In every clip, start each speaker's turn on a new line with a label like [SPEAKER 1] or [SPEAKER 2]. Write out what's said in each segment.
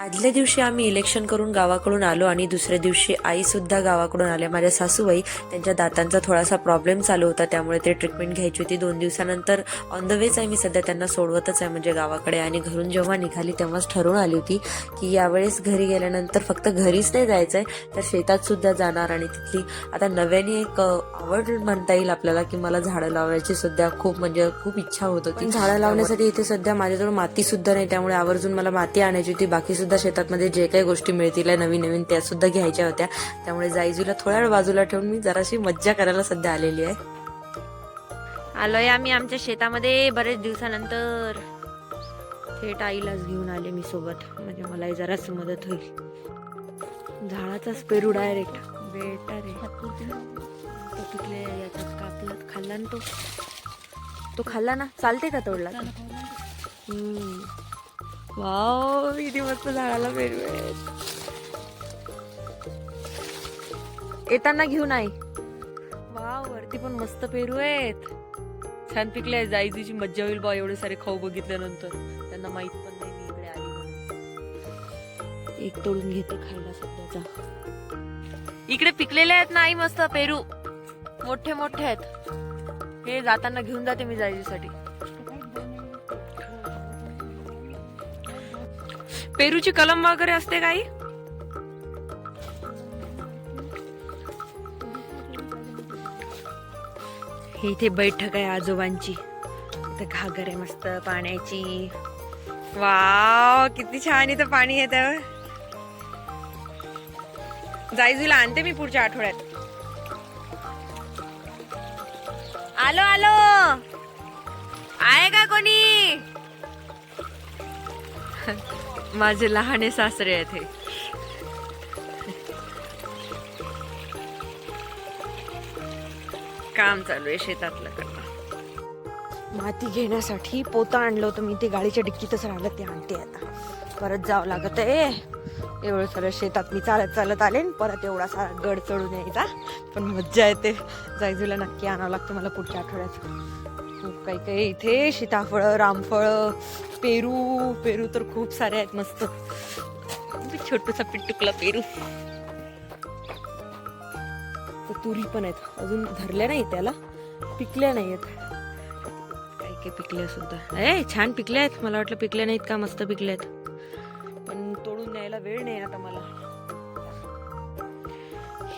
[SPEAKER 1] आदल्या दिवशी आम्ही इलेक्शन करून गावाकडून आलो आणि दुसऱ्या दिवशी आईसुद्धा गावाकडून आल्या. माझ्या सासूबाई त्यांच्या दातांचा थोडासा प्रॉब्लेम चालू होता त्यामुळे ते ट्रीटमेंट घ्यायची होती. दोन दिवसानंतर ऑन द वेच आहे मी सध्या त्यांना सोडवतच आहे म्हणजे गावाकडे. आणि घरून जेव्हा निघाली तेव्हाच ठरवून आली होती की यावेळेस घरी गेल्यानंतर फक्त घरीच नाही जायचं आहे तर शेतात सुद्धा जाणार. आणि तिथली आता नव्याने एक आवड म्हणता येईल आपल्याला की मला झाडं लावायची सुद्धा खूप म्हणजे खूप इच्छा होत होती. झाडं लावण्यासाठी इथे सध्या माझ्याजवळ माती सुद्धा नाही त्यामुळे आवर्जून मला माती आणायची होती बाकी सुद्धा शेतातमध्ये जे काही गोष्टी मिळतील आहे नवीन नवीन त्या सुद्धा घ्यायच्या होत्या. त्यामुळे जाईजूला थोड्या वेळ बाजूला ठेवून मी जराशी मज्जा करायला सध्या आलेली आहे. आलोय आम्ही आमच्या शेतामध्ये बरेच दिवसानंतर. थेट आईलाच घेऊन आले मी सोबत. म्हणजे मलाही जरास मदत होईल. झाडाचाच पेरू डायरेक्ट बेटा रे. तो पिकले याच्यात कापला खाल्ला ना तो. तो खाल्ला ना? चालते का तोडला. वाव किती मस्त झाडाला पेरू आहेत येताना घेऊन आई. वाव वरती पण मस्त पेरू आहेत. छान पिकले आहेत मज्जा होईल बा एवढे सारे खाऊ बघितल्यानंतर. त्यांना माहीत पण नाही मी इकडे आली एक तोडून घेते खायला सध्याचा. इकडे पिकलेले आहेत ना आई मस्त पेरू. मोठे मोठे आहेत. हे जाताना घेऊन जाते मी जायजीसाठी पेरूची कलम वगैरे असते काही? इथे बैठक आहे आजोबांची. इथे घागर आहे मस्त पाण्याची. वाव किती छान इथं पाणी येत. जायजूला आणते मी पुढच्या आठवड्यात. आलो आलो. आहे का कोणी? माझे लहाने सासरे आहेत हे. काम चालू आहे शेतातलं. करणं माती घेण्यासाठी पोतं आणलं होतं. मी ते गाडीच्या डिक्कीतच राहिलं ते आणते आता. परत जावं लागत आहे. एवढं सगळं शेतात मी चालत चालत आले परत एवढा सारा गड चढून यायचा. पण मज्जा येते. जायजूला नक्की आणावं लागतं मला पुढच्या आठवड्यात. खूप काही काही इथे सीताफळं रामफळं पेरू पेरू तर खूप सारे आहेत मस्त. छोटूसा पिट्टुकला पेरू. तर तुरी पण आहेत. अजून धरल्या नाही त्याला. पिकल्या नाही आहेत काही काही पिकल्या सुद्धा. ए छान पिकल्या आहेत. मला वाटलं पिकल्या नाहीत का? मस्त पिकल्या आहेत. पण तोडून न्यायला वेळ नाही आता मला.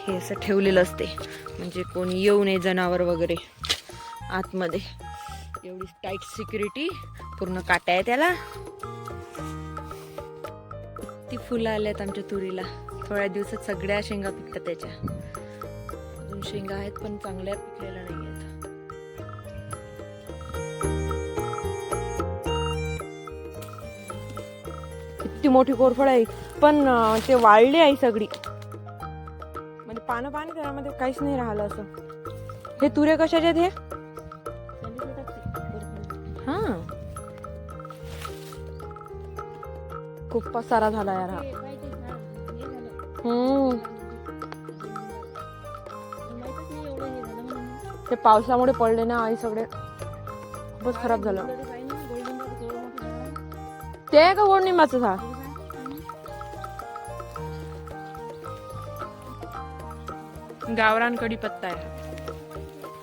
[SPEAKER 1] हे असं ठेवलेलं असते. म्हणजे कोणी येऊ नये जनावर वगैरे आतमध्ये. एवढी टाईट सिक्युरिटी पूर्ण काटा आहे त्याला. ती फुलं आल्यात आमच्या तुरीला. थोड्या दिवसात सगळ्या शेंगा पिकतात त्याच्या. अजून शेंगा आहेत पण चांगल्या पिकलेल्या नाही आहेत किती मोठी कोरफड आहे पण ते वाळली आहे सगळी. म्हणजे पानं पाणी त्यामध्ये काहीच नाही राहिलं असं. हे तुरे कशाचे आहेत हे? खूप पसारा झाला यार हा. हम्म. ते पावसामुळे पडले ना आई सगळे. खूपच खराब झालं. ते आहे का गोड निंबाचं झाड गावरान कढीपत्ता आहे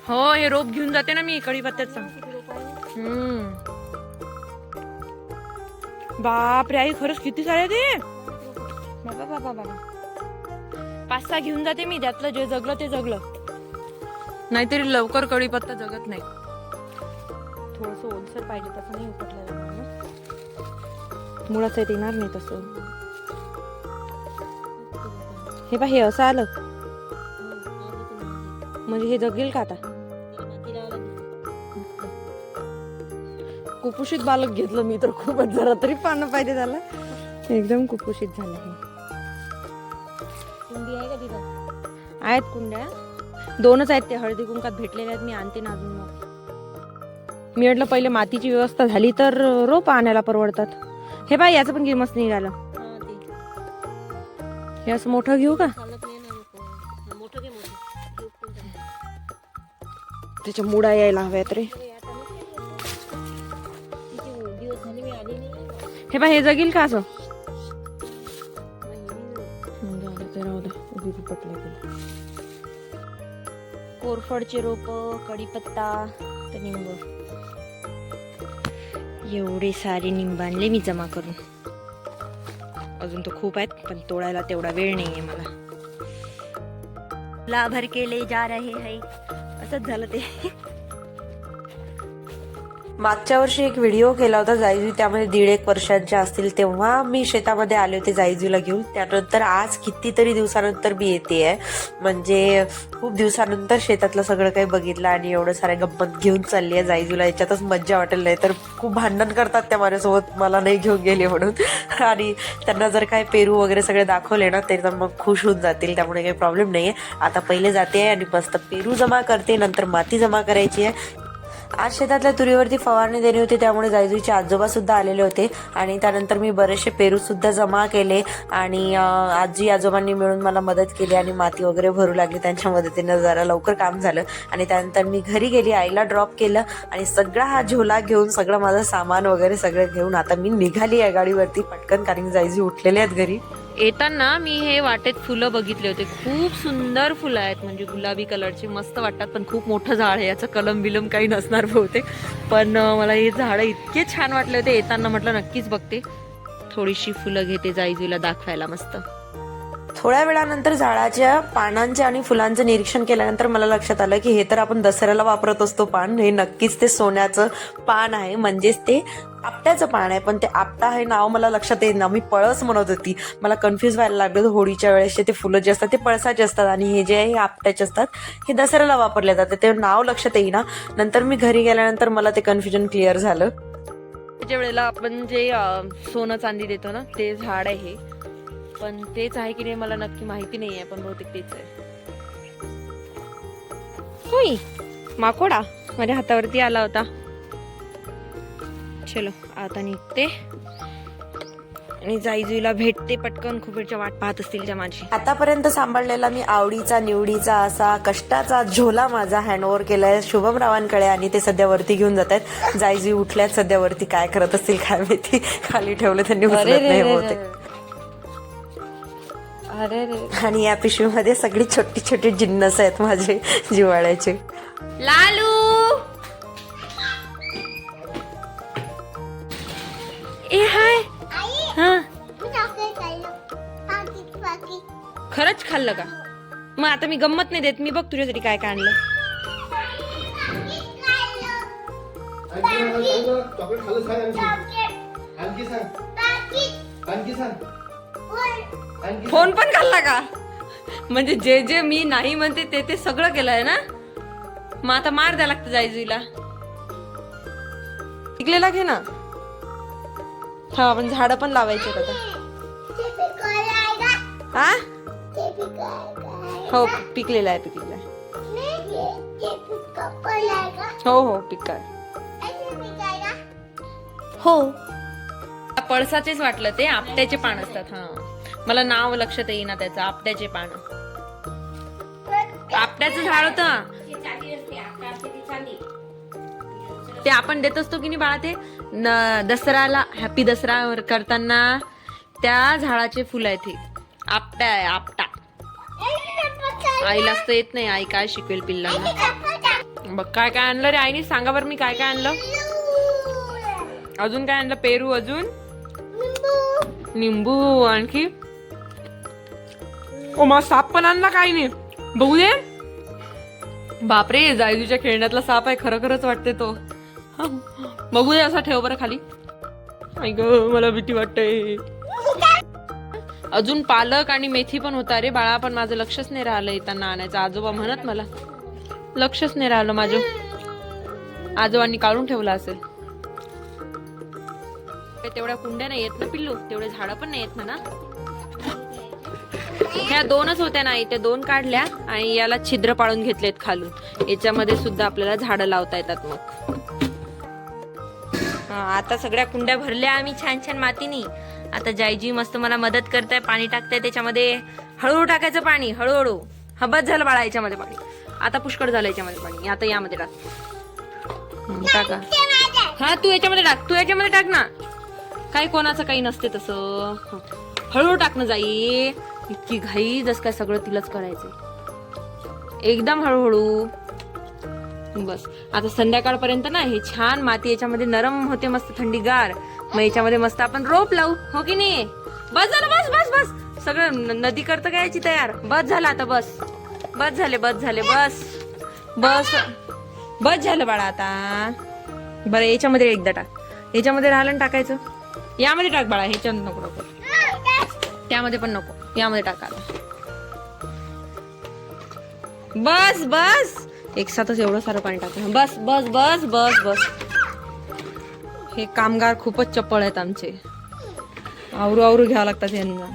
[SPEAKER 1] हो. हे रोप घेऊन जाते ना मी कढीपत्त्याचं. हम्म. बाप रे आई खरंच किती सारे ते बाबा बाबा बाबा. पाच सहा घेऊन जाते मी त्यातलं जे जगलं ते जगलं. नाहीतरी लवकर कढीपत्ता जगत नाही. थोडस ओलसर पाहिजे तसं नाही उपटलं मुळाच येत येणार नाही तसं. हे पा हे असं आलं. म्हणजे हे जगेल का आता? कुपोषित बालक घेतलं मी तर खूपच जरा तरी पानं पाहिजे त्याला. एकदम कुपोषित झालं हे. आहेत. कुंड्या? दोनच आहेत ते हळदी कुंकात भेटलेले आहेत मी आणते ना अजून मग. मी म्हटलं पहिले मातीची व्यवस्था झाली तर रोप आणायला परवडतात. हे बाय याचं पण किंमत निघालं. हे असं मोठं घेऊ का? त्याच्या मुडा यायला हव्यात रे. हे बा हे जगील का असं? कोरफडचे रोप कढीपत्ता तर निंब. एवढे सारे निंब आणले मी जमा करून. अजून तर खूप आहेत पण तोडायला तेवढा वेळ नाही आहे मला. लाभर केले जा रहे है. असंच झालं ते.
[SPEAKER 2] मागच्या वर्षी एक व्हिडिओ केला होता जायजू त्यामध्ये दीड एक वर्षांच्या असतील तेव्हा मी शेतामध्ये आले होते जायजूला घेऊन. त्यानंतर आज कितीतरी दिवसानंतर मी येते आहे. म्हणजे खूप दिवसानंतर शेतातलं सगळं काही बघितलं आणि एवढं साऱ्या गंमत घेऊन चालली आहे जायजूला याच्यातच मज्जा वाटेल नाही तर खूप भांडण करतात त्या माझ्यासोबत. मला नाही घेऊन गेले म्हणून. आणि त्यांना जर काय पेरू वगैरे सगळे दाखवले ना तरी तर मग खुश होऊन जातील. त्यामुळे काही प्रॉब्लेम नाही आहे आता पहिले जाते आहे आणि मस्त पेरू जमा करते नंतर माती जमा करायची आहे. आज शेतातल्या तुरीवरती फवारणी देणे होती त्यामुळे जायजूचे आजोबा सुद्धा आलेले होते आणि त्यानंतर मी बरेचसे पेरू सुद्धा जमा केले आणि आजी आजोबांनी मिळून मला मदत केली आणि माती वगैरे भरू लागली. त्यांच्या मदतीनं जरा लवकर काम झालं आणि त्यानंतर मी घरी गेली आईला ड्रॉप केलं आणि सगळा हा झोला घेऊन सगळं माझं सामान वगैरे सगळं घेऊन आता मी निघाली आहे गाडीवरती. पटकन कारण जायजी उठलेले आहेत घरी.
[SPEAKER 1] येताना मी हे वाटेत फुलं बघितले होते. खूप सुंदर फुलं आहेत. म्हणजे गुलाबी कलरचे मस्त वाटतात पण खूप मोठं झाड आहे. याचं कलम बिलम काही नसणार बहुतेक. पण मला हे झाडं इतके छान वाटले होते. येताना म्हटलं नक्कीच बघते. थोडीशी फुलं घेते जाईजूला दाखवायला मस्त.
[SPEAKER 2] थोड्या वेळानंतर झाडाच्या पानांचे आणि फुलांचं निरीक्षण केल्यानंतर मला लक्षात आलं की हे तर आपण दसऱ्याला वापरत असतो पान. हे नक्कीच ते सोन्याचं पान आहे. म्हणजेच ते आपट्याचं पान आहे. पण ते आपटा हे नाव मला लक्षात येत ना मी पळस म्हणत होती. मला कन्फ्यूज व्हायला लागलं होळीच्या वेळेसचे ते फुलं जे असतात ते पळसाचे असतात आणि हे जे आहे हे आपट्याचे असतात हे दसऱ्याला वापरले जातात. ते नाव लक्षात येईना. नंतर मी घरी गेल्यानंतर मला ते कन्फ्युजन क्लिअर झालं.
[SPEAKER 1] त्याच्या वेळेला आपण जे सोनं चांदी देतो ना ते झाड आहे हे. पण तेच आहे की नाही मला नक्की माहिती नाही आहे पण बहुतेक तेच आहे. होय माकोडा. माझ्या हातावरती आला होता. चलो आता निघते. आणि जाईजुईला भेटते पटकन खूप वेळच्या वाट पाहत असतील त्या माझी.
[SPEAKER 2] आतापर्यंत सांभाळलेला मी आवडीचा निवडीचा असा कष्टाचा झोला माझा हँडओव्हर केलाय. शुभम रावांकडे आणि ते सध्या वरती घेऊन जात आहेत. जायजी उठल्यात सध्या वरती काय करत असतील काय माहिती. खाली ठेवलं त्यांनी उचलत नाही बहुतेक.
[SPEAKER 1] अरे रे
[SPEAKER 2] आणि या पिशवीमध्ये सगळी छोटी छोटी जिन्नस आहेत माझे जिवाळ्याचे
[SPEAKER 1] लालू ए हाय हा खरंच खाल्लं का मग आता मी गंमत नाही देत मी बघ तुझ्यासाठी काय काय आणलं
[SPEAKER 3] चॉकलेट खाल्लं सांग आणखी सांग आणखी सांग
[SPEAKER 1] फोन पण खाल्ला का? म्हणजे जे जे मी नाही म्हणते ते ते सगळं केलंय ना? मग आता मार द्या लागतं जायजुईला. टिकलेला घे ना. हा आपण झाडं पण लावायचे आता. हा हो पिकलेला आहे पिकलेला आहे. हो हो पिकाय हो. पळसाचेच वाटलं ते आपट्याचे पान असतात हा. मला नाव लक्षात येईना त्याचं आपट्याचे पान. आपट्याचं झाड होतं. ते आपण देत असतो की नाही बाळा ते? दसऱ्याला हॅपी दसरा करताना त्या झाडाचे फुल आहे ते आपटा आहे आपटा. आईला तर येत नाही आई काय शिकवेल पिल्लांना? बघ काय काय आणलं रे आईने? सांगा बरं मी काय काय आणलं? अजून काय आणलं? पेरू अजून? निंबू आणखी. ओ मग साप पण आणला काही नाही. बघू दे. बापरे जायजूच्या खेळण्यातला साप आहे खरं खरंच वाटते तो बघू दे असा ठेव बरं खाली. आई ग मला भीती वाटते अजून पालक आणि मेथी पण होता रे बाळा पण माझं लक्षच नाही राहिलं येताना आणायचं. आजोबा म्हणत मला लक्षच नाही राहिलं माझं. आजोबांनी काढून ठेवलं असेल. तर तेवढ्या कुंड्या नाही येत ना पिल्लू? तेवढे झाडं पण नाही येत म्हणा. ह्या दोनच होत्या ना इथे दोन काढल्या आणि याला छिद्र पाळून घेतलेत खालून. याच्यामध्ये सुद्धा आपल्याला झाडं लावता येतात मग. आता सगळ्या कुंड्या भरल्या आम्ही छान छान मातीनी. आता जायजी मस्त मला मदत करताय पाणी टाकताय त्याच्यामध्ये. हळूहळू टाकायचं पाणी हळूहळू. हबत झालं बाळा याच्यामध्ये पाणी. आता पुष्कळ झालं याच्यामध्ये पाणी. आता यामध्ये टाक. टाका. हा तू याच्यामध्ये टाक तू याच्यामध्ये टाक ना. काही कोणाचं काही नसते तसं. हळूहळू टाकणं जाई. इतकी घाई जस काय सगळं तिलाच करायचंय. एकदम हळूहळू. बस. आता संध्याकाळपर्यंत ना हे छान माती याच्यामध्ये नरम होते मस्त थंडीगार. मग याच्यामध्ये मस्त आपण रोप लावू. हो की नाही? बस झालं बस बस बस. सगळं न- नदी करतं काय याची तयार. बस झालं आता बस. बस झाले बस झाले बस. बस. बस झालं बाळा आता. बरं याच्यामध्ये एकदा टाक. याच्यामध्ये राहिलं ना टाकायचं. यामध्ये टाक बाळा ह्याच्यात नको नको. त्यामध्ये पण नको. यामध्ये टाकायला बस बस. एक साथच एवढं सारं पाणी टाकलं. बस बस बस बस बस. हे कामगार खूपच चप्पळ आहेत आमचे. आवरू आवरू घ्यावं लागतात यांना.